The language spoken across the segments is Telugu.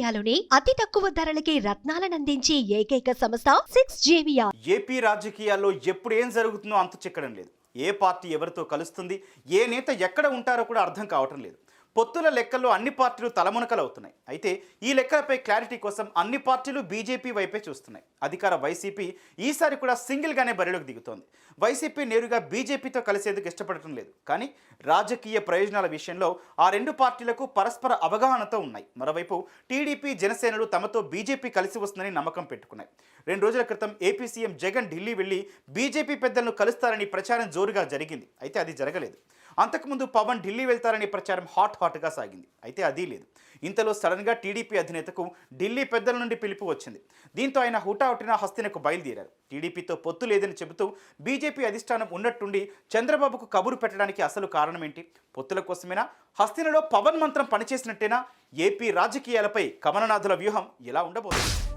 ఇండియాలోనే అతి తక్కువ ధరలకి రత్నాలనందించే ఏకైక సంస్థ సిక్స్ జేవియా ఏపీ రాజకీయాల్లో ఎప్పుడు ఏం జరుగుతుందో అంత చిక్కడం లేదు. ఏ పార్టీ ఎవరితో కలుస్తుంది ఏ నేత ఎక్కడ ఉంటారో కూడా అర్థం కావటం లేదు. పొత్తుల లెక్కల్లో అన్ని పార్టీలు తలమునకలు అవుతున్నాయి అయితే ఈ లెక్కలపై క్లారిటీ కోసం అన్ని పార్టీలు బీజేపీ వైపే చూస్తున్నాయి. అధికార వైసీపీ ఈసారి కూడా సింగిల్గానే బరిలోకి దిగుతోంది. వైసీపీ నేరుగా బీజేపీతో కలిసేందుకు ఇష్టపడటం లేదు. కానీ రాజకీయ ప్రయోజనాల విషయంలో ఆ రెండు పార్టీలకు పరస్పర అవగాహనతో ఉన్నాయి. మరోవైపు టీడీపీ జనసేనలు తమతో బీజేపీ కలిసి వస్తుందని నమ్మకం పెట్టుకున్నాయి. రెండు రోజుల క్రితం ఏపీ సీఎం జగన్ ఢిల్లీ వెళ్ళి బీజేపీ పెద్దలను కలుస్తారని ప్రచారం జోరుగా జరిగింది. అయితే అది జరగలేదు. అంతకుముందు పవన్ ఢిల్లీ వెళ్తారనే ప్రచారం హాట్ హాట్గా సాగింది. అయితే అదీ లేదు. ఇంతలో సడన్గా టీడీపీ అధినేతకు ఢిల్లీ పెద్దల నుండి పిలుపు వచ్చింది. దీంతో ఆయన హుటాహుటిన హస్తినకు బయలుదేరారు. టీడీపీతో పొత్తు లేదని చెబుతూ బీజేపీ అధిష్టానం ఉన్నట్టుండి చంద్రబాబుకు కబురు పెట్టడానికి అసలు కారణం ఏంటి పొత్తుల కోసమేనా? హస్తినలో పవన్ మంత్రం పనిచేసినట్టేనా? ఏపీ రాజకీయాలపై కమలనాథుల వ్యూహం ఎలా ఉండబోతుంది?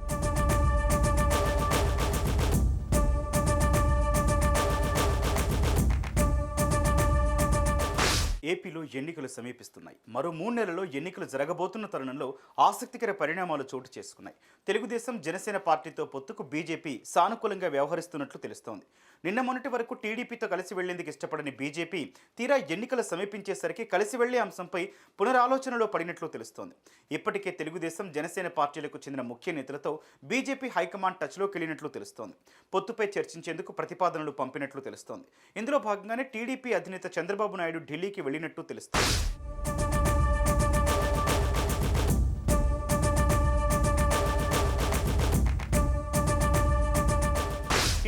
ఏపీలో ఎన్నికలు సమీపిస్తున్నాయి. మరో మూడు నెలల్లో ఎన్నికలు జరగబోతున్న తరుణంలో ఆసక్తికర పరిణామాలు చోటు చేసుకున్నాయి. తెలుగుదేశం జనసేన పార్టీతో పొత్తుకు బీజేపీ సానుకూలంగా వ్యవహరిస్తున్నట్లు తెలుస్తోంది. నిన్న మొన్నటి వరకు టీడీపీతో కలిసి వెళ్ళేందుకు ఇష్టపడని బీజేపీ తీరా ఎన్నికలు సమీపించేసరికి కలిసి వెళ్ళే అంశంపై పునరాలోచనలో పడినట్లు తెలుస్తోంది. ఇప్పటికే తెలుగుదేశం జనసేన పార్టీలకు చెందిన ముఖ్య నేతలతో బీజేపీ హైకమాండ్ టచ్లోకి వెళ్ళినట్లు తెలుస్తోంది. పొత్తుపై చర్చించేందుకు ప్రతిపాదనలు పంపినట్లు తెలుస్తోంది. ఇందులో భాగంగానే టీడీపీ అధినేత చంద్రబాబు నాయుడు ఢిల్లీకి వెళ్ళినట్టు తెలుస్తోంది.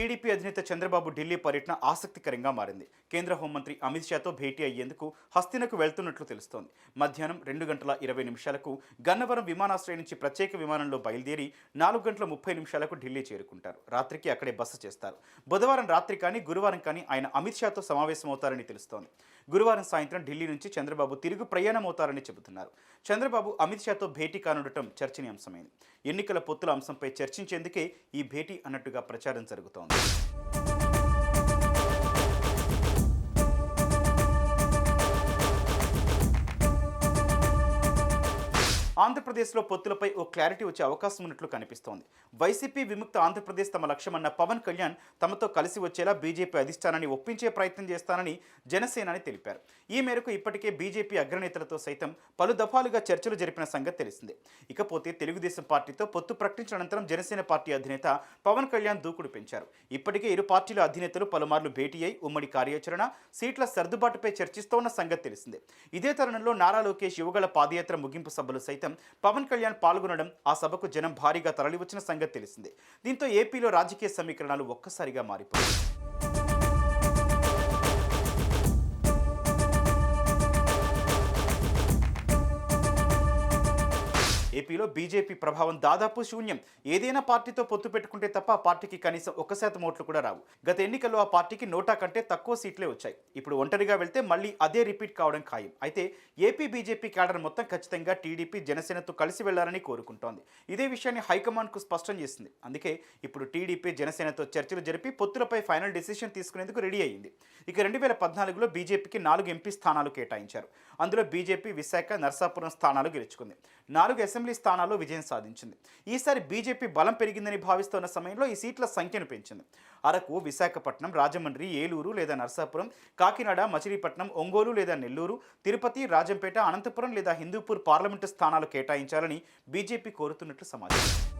టీడీపీ అధినేత చంద్రబాబు ఢిల్లీ పర్యటన ఆసక్తికరంగా మారింది. కేంద్ర హోంమంత్రి అమిత్ షాతో భేటీ అయ్యేందుకు హస్తినకు వెళ్తున్నట్లు తెలుస్తోంది. మధ్యాహ్నం రెండు గంటల ఇరవై నిమిషాలకు గన్నవరం విమానాశ్రయం నుంచి ప్రత్యేక విమానంలో బయలుదేరి నాలుగు గంటల ముప్పై నిమిషాలకు ఢిల్లీ చేరుకుంటారు. రాత్రికి అక్కడే బస చేస్తారు. బుధవారం రాత్రి కానీ గురువారం కానీ ఆయన అమిత్ షాతో సమావేశమవుతారని తెలుస్తోంది. గురువారం సాయంత్రం ఢిల్లీ నుంచి చంద్రబాబు తిరుగు ప్రయాణమవుతారని చెబుతున్నారు. చంద్రబాబు అమిత్ షాతో భేటీ కానుండటం చర్చనీయాంశమైంది. ఎన్నికల పొత్తుల అంశంపై చర్చించేందుకే ఈ భేటీ అన్నట్టుగా ప్రచారం జరుగుతోంది. ఆంధ్రప్రదేశ్లో పొత్తులపై ఓ క్లారిటీ వచ్చే అవకాశం ఉన్నట్లు కనిపిస్తోంది. వైసీపీ విముక్త ఆంధ్రప్రదేశ్ తమ లక్ష్యమన్న పవన్ కళ్యాణ్ తమతో కలిసి వచ్చేలా బీజేపీ అధిష్టానాన్ని ఒప్పించే ప్రయత్నం చేస్తానని జనసేనాని తెలిపారు. ఈ మేరకు ఇప్పటికే బీజేపీ అగ్రనేతలతో సైతం పలు దఫాలుగా చర్చలు జరిపిన సంగతి తెలిసిందే. ఇకపోతే తెలుగుదేశం పార్టీతో పొత్తు ప్రకటించిన అనంతరం జనసేన పార్టీ అధినేత పవన్ కళ్యాణ్ దూకుడు పెంచారు. ఇప్పటికే ఇరు పార్టీల అధినేతలు పలుమార్లు భేటీ అయి ఉమ్మడి కార్యాచరణ సీట్ల సర్దుబాటుపై చర్చిస్తోన్న సంగతి తెలిసిందే. ఇదే తరుణంలో నారా లోకేష్ యువగల పాదయాత్ర ముగింపు సభలు సైతం పవన్ కళ్యాణ్ పాల్గొనడం ఆ సభకు జనం భారీగా తరలివచ్చిన సంగతి తెలిసిందే. దీంతో ఏపీలో రాజకీయ సమీకరణాలు ఒక్కసారిగా మారిపోయాయి. ఏపీలో బీజేపీ ప్రభావం దాదాపు శూన్యం. ఏదైనా పార్టీతో పొత్తు పెట్టుకుంటే తప్ప ఆ పార్టీకి కనీసం ఒక్క శాతం ఓట్లు కూడా రావు. గత ఎన్నికల్లో ఆ పార్టీకి నోటా కంటే తక్కువ సీట్లే వచ్చాయి. ఇప్పుడు ఒంటరిగా వెళ్తే మళ్ళీ అదే రిపీట్ కావడం ఖాయం. అయితే ఏపీ బీజేపీ క్యాడర్ మొత్తం ఖచ్చితంగా టీడీపీ జనసేనతో కలిసి వెళ్ళాలని కోరుకుంటోంది. ఇదే విషయాన్ని హైకమాండ్కు స్పష్టం చేసింది. అందుకే ఇప్పుడు టీడీపీ జనసేనతో చర్చలు జరిపి పొత్తులపై ఫైనల్ డెసిషన్ తీసుకునేందుకు రెడీ అయింది ఇక రెండు వేల పద్నాలుగులో బీజేపీకి నాలుగు ఎంపీ స్థానాలు కేటాయించారు. అందులో బీజేపీ విశాఖ నర్సాపురం స్థానాలు గెలుచుకుంది. నాలుగు అసెంబ్లీ స్థానాల్లో విజయం సాధించింది. ఈసారి బీజేపీ బలం పెరిగిందని భావిస్తున్న సమయంలో ఈ సీట్ల సంఖ్యను పెంచింది. అరకు విశాఖపట్నం రాజమండ్రి ఏలూరు లేదా నర్సాపురం కాకినాడ మచిలీపట్నం ఒంగోలు లేదా నెల్లూరు తిరుపతి రాజంపేట అనంతపురం లేదా హిందూపూర్ పార్లమెంటు స్థానాలు కేటాయించాలని బీజేపీ కోరుతున్నట్లు సమాచారం.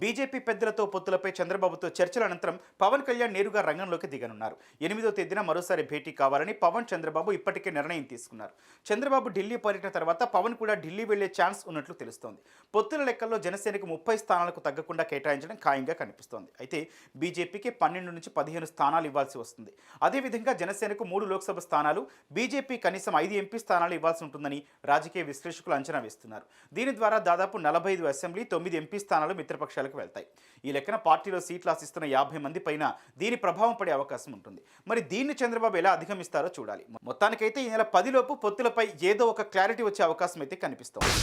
బీజేపీ పెద్దలతో పొత్తులపై చంద్రబాబుతో చర్చల అనంతరం పవన్ కళ్యాణ్ నేరుగా రంగంలోకి దిగనున్నారు. ఎనిమిదో తేదీన మరోసారి భేటీ కావాలని పవన్ చంద్రబాబు ఇప్పటికే నిర్ణయం తీసుకున్నారు. చంద్రబాబు ఢిల్లీ పర్యటన తర్వాత పవన్ కూడా ఢిల్లీ వెళ్ళే ఛాన్స్ ఉన్నట్లు తెలుస్తోంది. పొత్తుల లెక్కల్లో జనసేనకు ముప్పై స్థానాలకు తగ్గకుండా కేటాయించడం ఖాయంగా కనిపిస్తోంది. అయితే బీజేపీకి పన్నెండు నుంచి పదిహేను స్థానాలు ఇవ్వాల్సి వస్తుంది. అదేవిధంగా జనసేనకు మూడు లోక్సభ స్థానాలు బీజేపీ కనీసం ఐదు ఎంపీ స్థానాలు ఇవ్వాల్సి ఉంటుందని రాజకీయ విశ్లేషకులు అంచనా వేస్తున్నారు. దీని ద్వారా దాదాపు నలభై ఐదు అసెంబ్లీ తొమ్మిది ఎంపీ స్థానాలు మిత్రపక్షాలకు వెళ్తాయి. ఈ లెక్కన పార్టీలో సీట్లు ఆశిస్తున్న యాభై మంది పైన దీని ప్రభావం పడే అవకాశం ఉంటుంది. మరి దీన్ని చంద్రబాబు ఎలా అధిగమిస్తారో చూడాలి. మొత్తానికైతే ఈ నెల పదిలోపు పొత్తులపై ఏదో ఒక క్లారిటీ వచ్చే అవకాశం అయితే కనిపిస్తోంది.